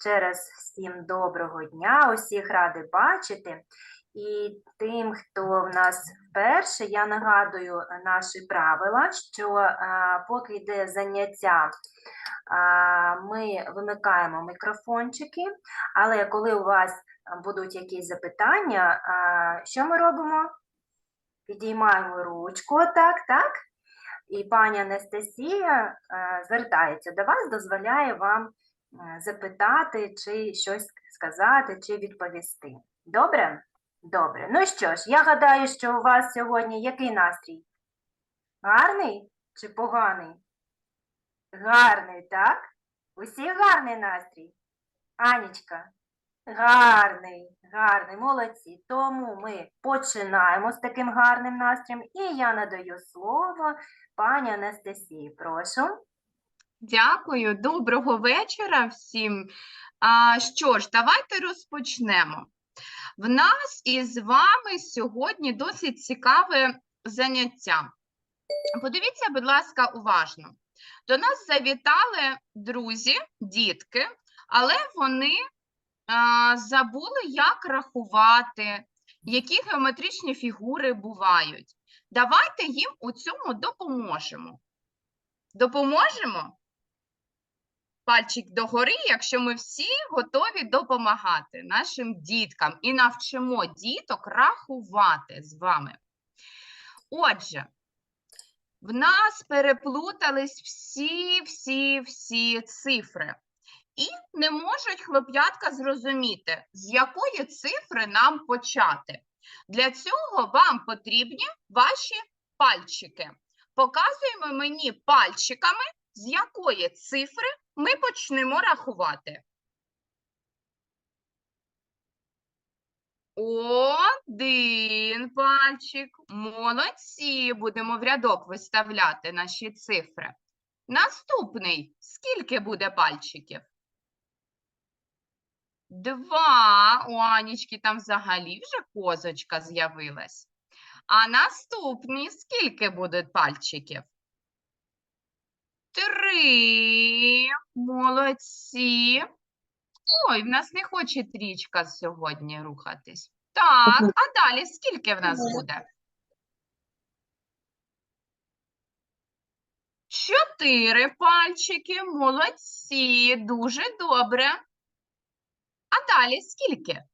ще раз всім доброго дня, усіх ради бачити. І тим, хто в нас вперше, я нагадую наші правила, що е, поки йде заняття, е, ми вимикаємо мікрофончики, але коли у вас будуть якісь запитання, е, що ми робимо? Підіймаємо ручку, отак, так? І пані Анастасія е, звертається до вас, дозволяє вам запитати, чи щось сказати, чи відповісти. Добре? Добре. Ну що ж, я гадаю, що у вас сьогодні який настрій? Гарний чи поганий? Гарний, так? Усі гарний настрій? Анічка? Гарний, гарний, молодці. Тому ми починаємо з таким гарним настроєм. І я надаю слово пані Анастасії. Прошу. Дякую, доброго вечора всім. А, що ж, давайте розпочнемо. В нас із вами сьогодні досить цікаве заняття. Подивіться, будь ласка, уважно. До нас завітали друзі, дітки, але вони а, забули, як рахувати, які геометричні фігури бувають. Давайте їм у цьому допоможемо. Допоможемо? Пальчик догори, якщо ми всі готові допомагати нашим діткам і навчимо діток рахувати з вами. Отже, в нас переплутались всі, всі, всі цифри. І не можуть хлоп'ятка зрозуміти, з якої цифри нам почати. Для цього вам потрібні ваші пальчики. Показуємо мені пальчиками, з якої цифри ми почнемо рахувати. Один пальчик. Молодці. Будемо в рядок виставляти наші цифри. Наступний. Скільки буде пальчиків? Два. У Анічки там взагалі вже козочка з'явилась. А наступні скільки будуть пальчиків? Три. Молодці. Ой, в нас не хоче трічка сьогодні рухатись. Так, а далі скільки в нас буде? Чотири пальчики. Молодці. Дуже добре. А далі скільки?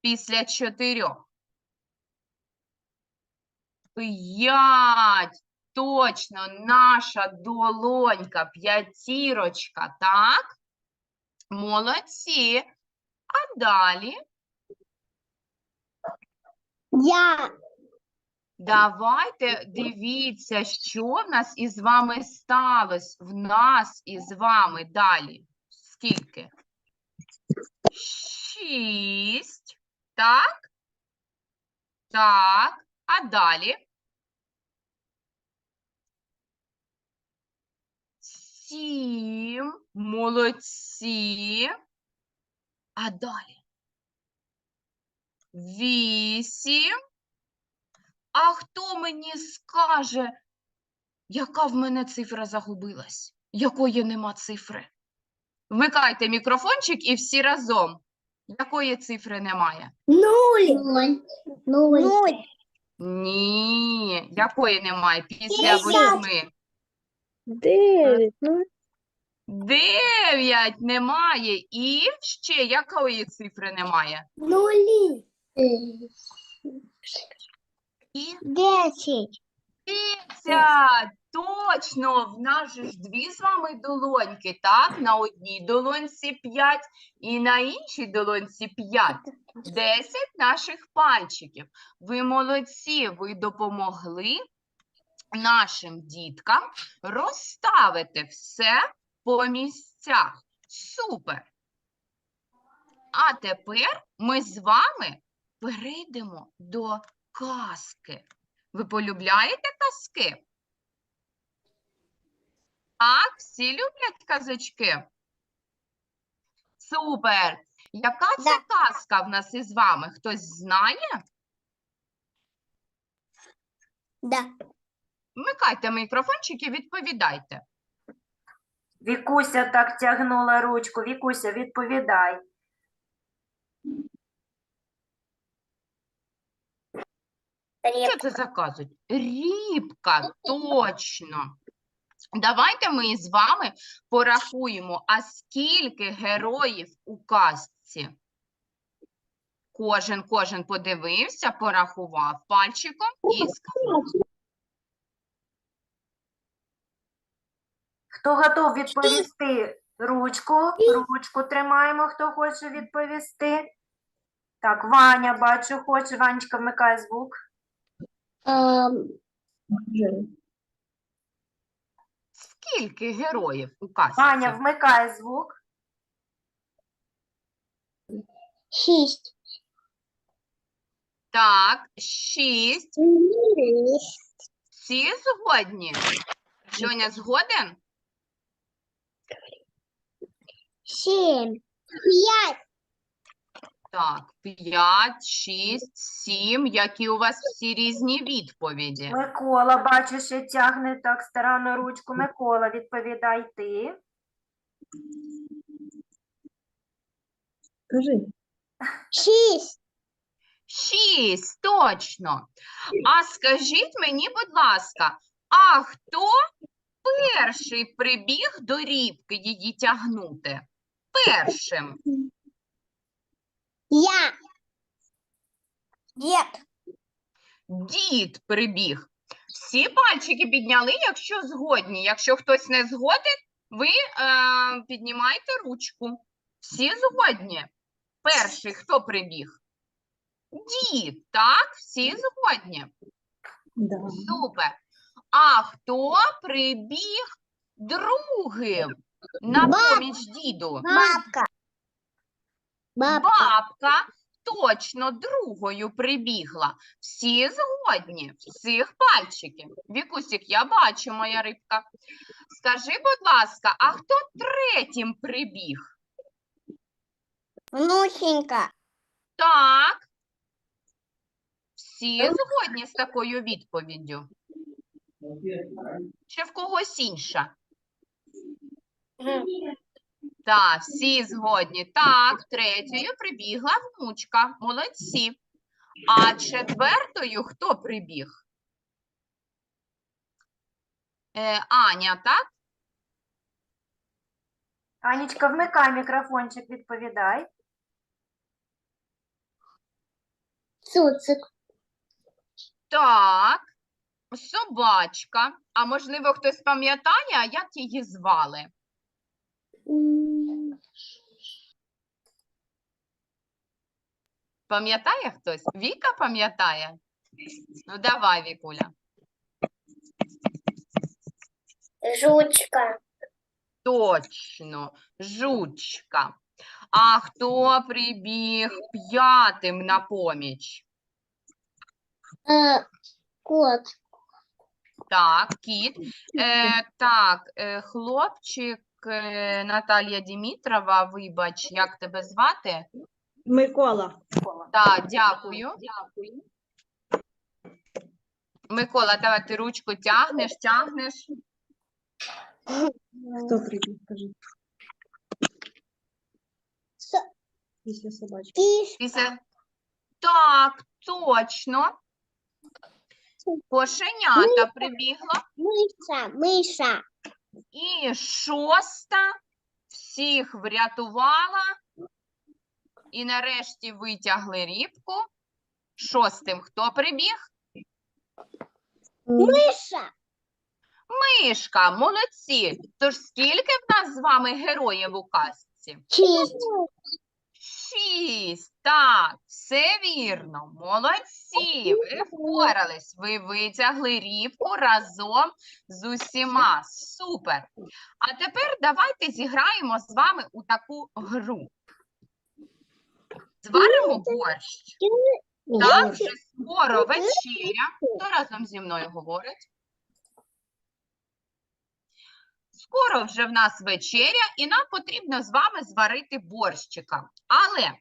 Після чотирьох. П'ять. Точно, наша долонька, п'ятірочка, так? Молодці. А далі Я. давайте дивіться, що в нас із вами сталося. В нас із вами далі. Скільки? Шість. Так? Так. А далі? Сім. Молодці. А далі? Вісім. А хто мені скаже, яка в мене цифра загубилась? Якої нема цифри? Вмикайте мікрофончик і всі разом. Якої цифри немає? Нуль. Нуль. Ні, якої немає після восьми? Дев'ять. Ну, Дев'ять немає. І ще якої цифри немає? нулі. І Десять. Десять! Точно! В нас же ж дві з вами долоньки, так? На одній долонці 5 і на іншій долонці 5. 10 наших пальчиків. Ви молодці, ви допомогли нашим діткам розставити все по місцях. Супер! А тепер ми з вами перейдемо до казки. Ви полюбляєте казки? Так, всі люблять казочки? Супер! Яка це Да. казка в нас із вами? Хтось знає? Да. Вмикайте мікрофончик і відповідайте. Вікуся так тягнула ручку. Вікуся, відповідай. Що це заказують? Рібка, точно. Давайте ми з вами порахуємо, а скільки героїв у казці? Кожен, кожен подивився, порахував пальчиком і сказав. Хто готов відповісти? Ручку, ручку тримаємо, хто хоче відповісти. Так, Ваня, бачу, хоче. Ванечка, вмикай звук. Ам, Скільки героїв у казці? Ваня, вмикай звук. Шість. Так, шість. Всі згодні? Льоня згоден? Сім. П'ять. Так, п'ять, шість, сім. Які у вас всі різні відповіді? Микола, бачу, ще тягне так старанно ручку. Микола, відповідай ти. Шість. Шість, точно. А скажіть мені, будь ласка, а хто перший прибіг до рібки її тягнути? Першим. Я. Дід. Дід прибіг. Всі пальчики підняли, якщо згодні. Якщо хтось не згоден, ви е, піднімайте ручку. Всі згодні. Перший хто прибіг? Дід, так? Всі згодні. Супер. А хто прибіг другим на поміч діду? Бабка. Бабка. Бабка точно другою прибігла. Всі згодні, всіх пальчиків. Вікусік, я бачу, моя рибка. Скажи, будь ласка, а хто третім прибіг? Внученька. Так. Всі згодні з такою відповіддю. Чи в когось інша? Так, всі згодні. Так, третьою прибігла внучка. Молодці. А четвертою хто прибіг? Е, Аня, так? Анічка, вмикай мікрофончик, відповідай. Цуцик. Так. Собачка. А можливо, хтось пам'ятає, а як її звали? Пам'ятає хтось? Віка пам'ятає? Ну, давай, Вікуля. Жучка. Точно, жучка. А хто прибіг п'ятим на поміч? Е, кот. Так, кіт. Е, так, е, хлопчик Наталія Дімітрова, вибач, як тебе звати? Микола. Так, дякую. Микола, давай ти ручку тягнеш, тягнеш. Хто прибіг, скажи, після собачки? Після... Так, точно. Кошенята прибігла. Миша. Миша. І шоста всіх врятувала. І нарешті витягли рібку. Шостим хто прибіг? Миша. Мишка, молодці. Тож скільки в нас з вами героїв у казці? Шість. Так, все вірно. Молодці. Ви впорались. Ви витягли рібку разом з усіма. Супер. А тепер давайте зіграємо з вами у таку гру. Зваримо борщ. Так, вже скоро вечеря. Хто разом зі мною говорить? Скоро вже в нас вечеря, і нам потрібно з вами зварити борщика. Але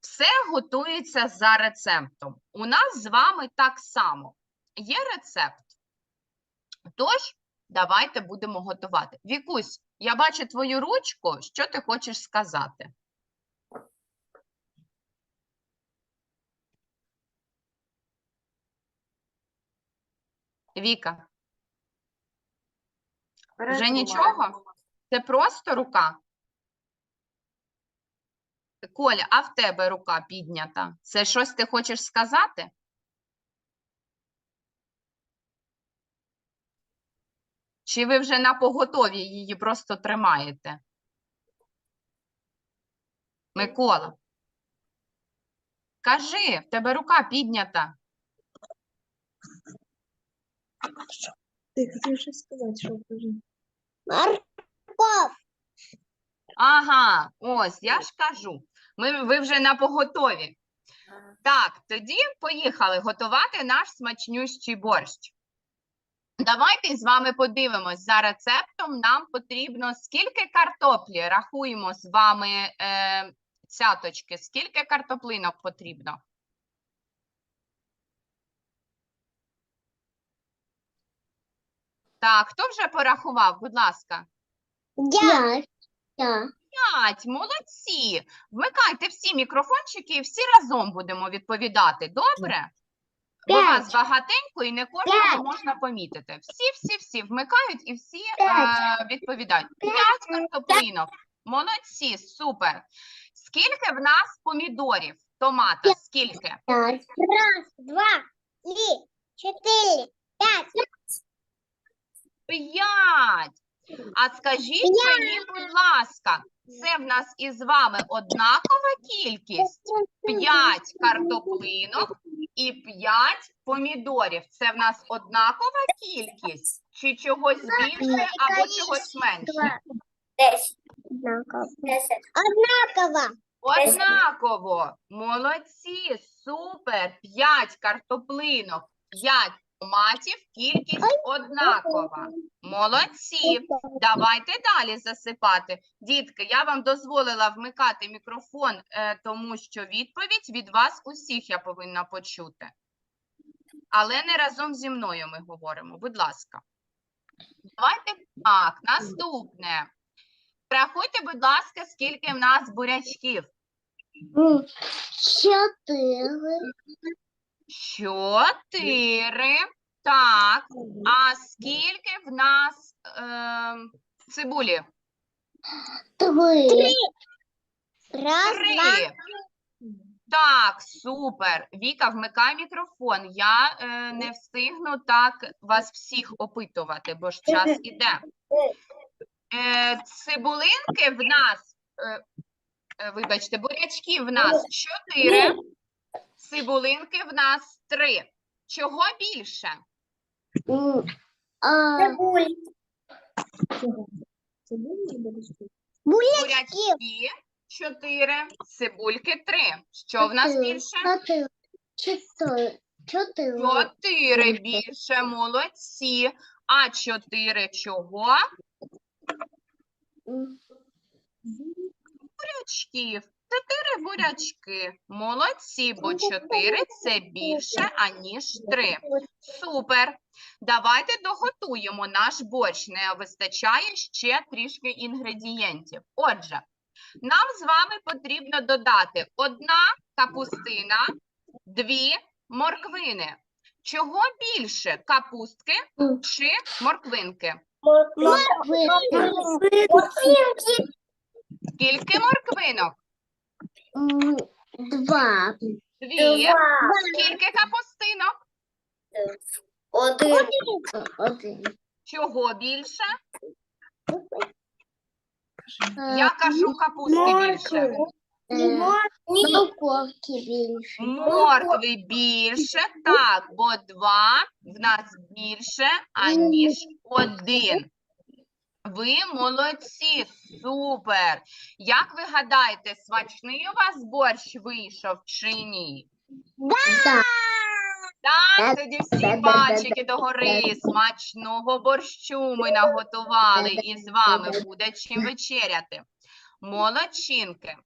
все готується за рецептом. У нас з вами так само є рецепт. Тож, давайте будемо готувати. Вікусь, Я бачу твою ручку. Що ти хочеш сказати? Віка, вже нічого? Це просто рука? Коля, а в тебе рука піднята. Це щось ти хочеш сказати? Чи ви вже на поготові її просто тримаєте? Микола. Кажи, в тебе рука піднята. Ти хотів щось сказати, що кажи. Морков. Ага, ось, я ж кажу. Ми, ви вже на поготові. Так, тоді поїхали готувати наш смачнющий борщ. Давайте з вами подивимось за рецептом. Нам потрібно скільки картоплі рахуємо з вами е, цяточки. Скільки картоплинок потрібно? Так, хто вже порахував? Будь ласка. Я. Я. П'ять, молодці. Вмикайте всі мікрофончики і всі разом будемо відповідати. Добре? Бо вас багатенько і не кожного П'ять. можна помітити. Всі, всі, всі вмикають і всі П'ять. е, відповідають. П'ять. П'ять картоплинок. Молодці, супер. Скільки в нас помідорів, томата? Скільки? Пять. Раз, два, три, четыре, пять. П'ять. А скажіть мені, будь ласка, це в нас із вами однакова кількість? П'ять картоплинок і п'ять помідорів. Це в нас однакова кількість? Чи чогось більше або чогось менше? Десять. Однаково. Однаково. Молодці, супер. П'ять картоплинок, п'ять томатів, кількість однакова. Молодці. Давайте далі засипати. Дітки, я вам дозволила вмикати мікрофон, е, тому що відповідь від вас усіх я повинна почути. Але не разом зі мною ми говоримо. Будь ласка. Давайте так, наступне. Рахуйте, будь ласка, скільки в нас бурячків. Четыре. Чотири. Так. А скільки в нас е, цибулі? Три. Раз, два, Три. Так, супер. Віка, вмикай мікрофон. Я е, не встигну так вас всіх опитувати, бо ж час іде. Е, цибулинки в нас, е, е, вибачте, бурячки в нас чотири, цибулинки в нас три. Чого більше? М, а, Чого? Це були бурячки? Бурячки чотири, цибульки три. Що в нас четыре, більше? Четыре. Четыре. Четыре. Чотири більше, молодці. А чотири чого? М, Бурячків. Чотири бурячки. Молодці, бо чотири це більше, аніж три. Супер. Давайте доготуємо наш борщ. Не вистачає ще трішки інгредієнтів. Отже, нам з вами потрібно додати одна капустина, дві морквини. Чого більше капустки чи морквинки? Скільки морквинок? Два. Дві. Скільки капустинок? Один. Один. Чого більше? Е, Я кажу капустки більше. Морковки більше. Моркви більше, так, бо два в нас більше, аніж один. Ви молодці, супер. Як ви гадаєте, смачний у вас борщ вийшов чи ні? Так. Так, тоді всі пальчики догори. Смачного борщу ми наготували і з вами буде чим вечеряти. Молодчинки.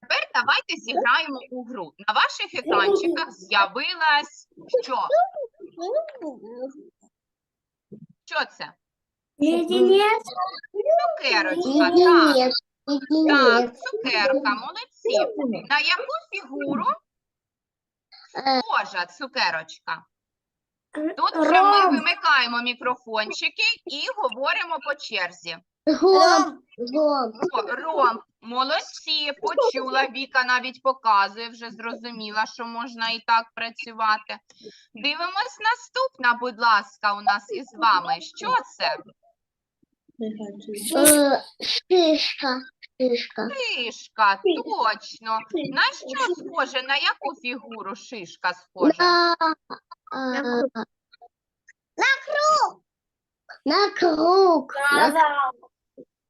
Тепер давайте зіграємо у гру. На ваших екранчиках з'явилась що? Що це? Леденец. Цукерочка, так. Так, цукерка, молодці. На яку фігуру схожа цукерочка? Тут вже ми Ром. вимикаємо мікрофончики і говоримо по черзі. Гом. Гом. О, Ром, молодці, почула, Віка навіть показує, вже зрозуміла, що можна і так працювати. Дивимось наступна, будь ласка, у нас із вами. Що це? Э, Шишка. Шишка. Шишка, точно. На що схоже? На яку фігуру шишка схожа? На, круг. На круг. На, на круг.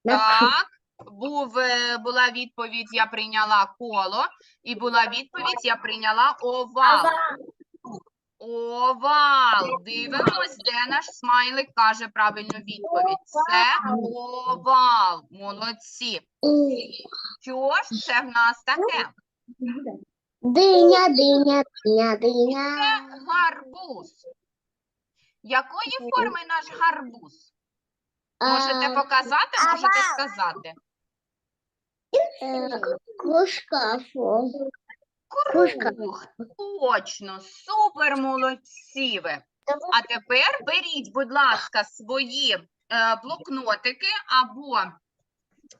Так, був, е, була відповідь, я прийняла коло, і була відповідь, я прийняла овал. Овал. Дивимось, де наш смайлик каже правильну відповідь. Це овал. Молодці. Що ж це в нас таке? Диня, диня, диня, Це гарбуз. Якої форми наш гарбуз? Можете показати, можете сказати. е, Кружка. фу. Кружка. Круг. Точно, супер молодці ви. А тепер беріть, будь ласка, свої е, блокнотики або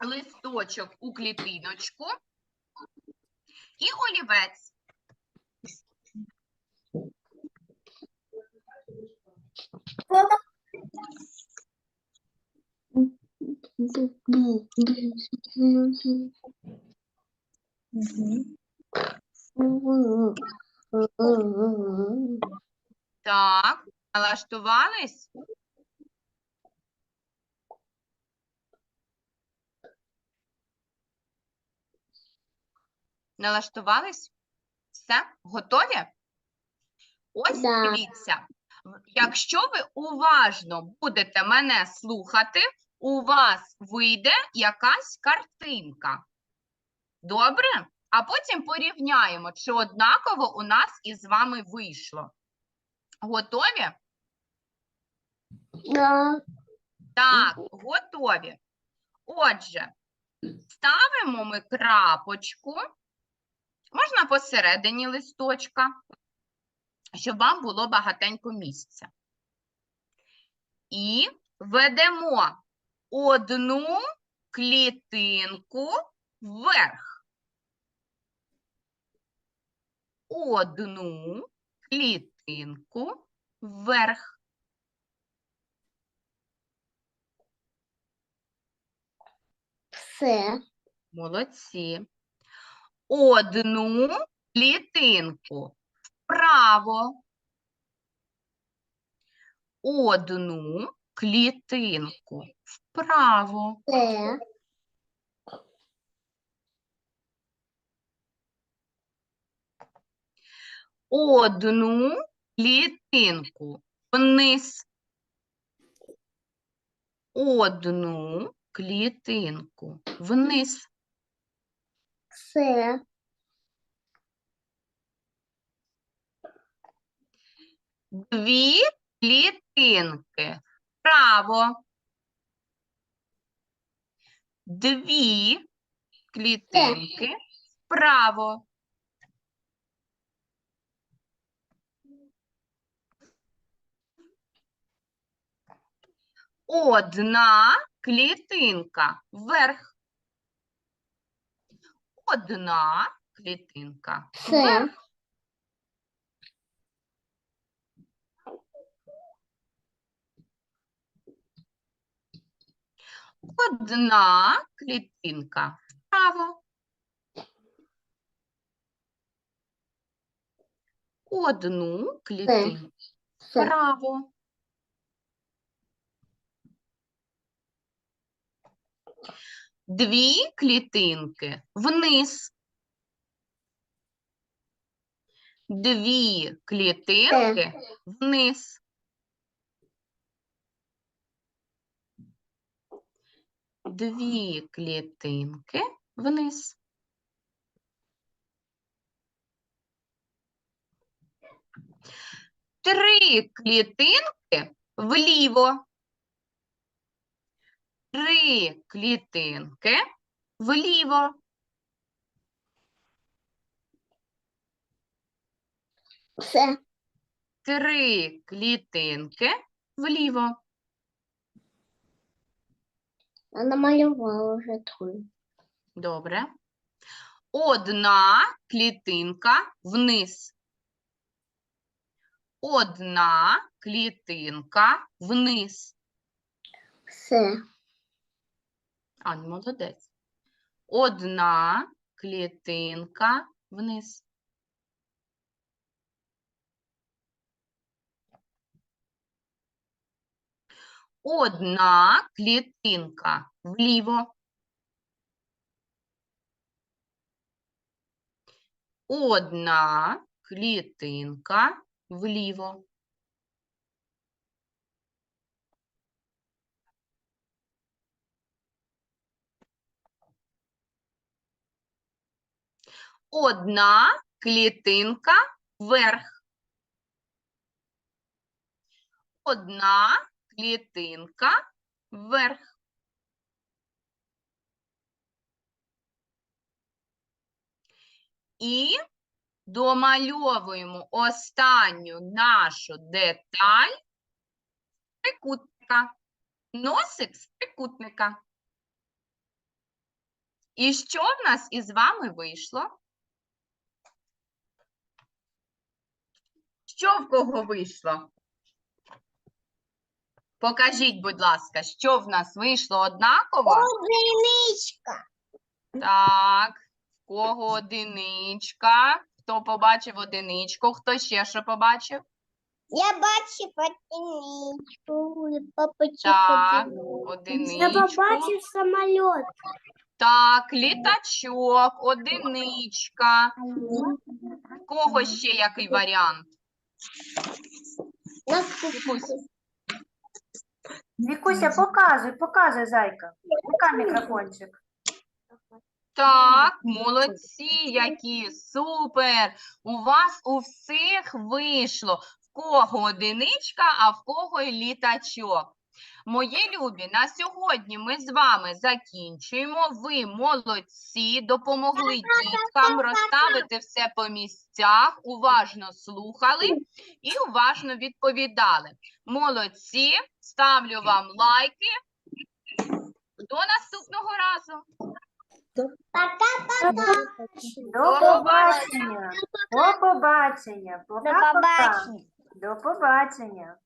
листочок у клітиночку і олівець. Так, налаштувались? Налаштувались? Все, готові? Ось Да. дивіться. Якщо ви уважно будете мене слухати, у вас вийде якась картинка. Добре? А потім порівняємо, чи однаково у нас із вами вийшло. Готові? Да. Так, готові. Отже, ставимо ми крапочку, можна посередині листочка, щоб вам було багатенько місця. І ведемо одну клітинку вверх. Одну клітинку вверх. Все. Молодці. Одну клітинку вправо. Одну клітинку вправо. Все. Одну клітинку вниз. Одну клітинку вниз. Все. Дві клітинки вправо. Дві клітинки вправо. Одна клітинка вверх. Одна клітинка вверх. Одна клітинка вправо. Одну клітинку вправо. Дві клітинки вниз. Дві клітинки вниз. Дві клітинки вниз. Три клітинки вліво. Три клітинки вліво. Все. Три клітинки вліво. Я намалювала вже три. Добре. Одна клітинка вниз. Одна клітинка вниз. Все. А, ну, молодець. Одна клітинка вниз. Одна клітинка вліво. Одна клітинка вліво. Одна клітинка вверх. Одна клітинка вверх. І домальовуємо останню нашу деталь трикутника. Носик з трикутника. І що в нас із вами вийшло? Що в кого вийшло? Покажіть, будь ласка, що в нас вийшло однаково? Одиничка. Так, в кого одиничка? Хто побачив одиничку? Хто ще що побачив? Я бачив одиничку. Так, одиничку. одиничку. самоліт. Так, літачок, одиничка. В кого ще який варіант? Вікуся, показуй, показуй, зайка. Яка мікрофончик? Так, молодці, які супер! У вас у всіх вийшло. В кого одиничка, а в кого літачок. Мої любі, на сьогодні ми з вами закінчуємо. Ви молодці, допомогли діткам розставити все по місцях, уважно слухали і уважно відповідали. Молодці, ставлю вам лайки. До наступного разу. До побачення. До побачення. Пока-пока. До побачення.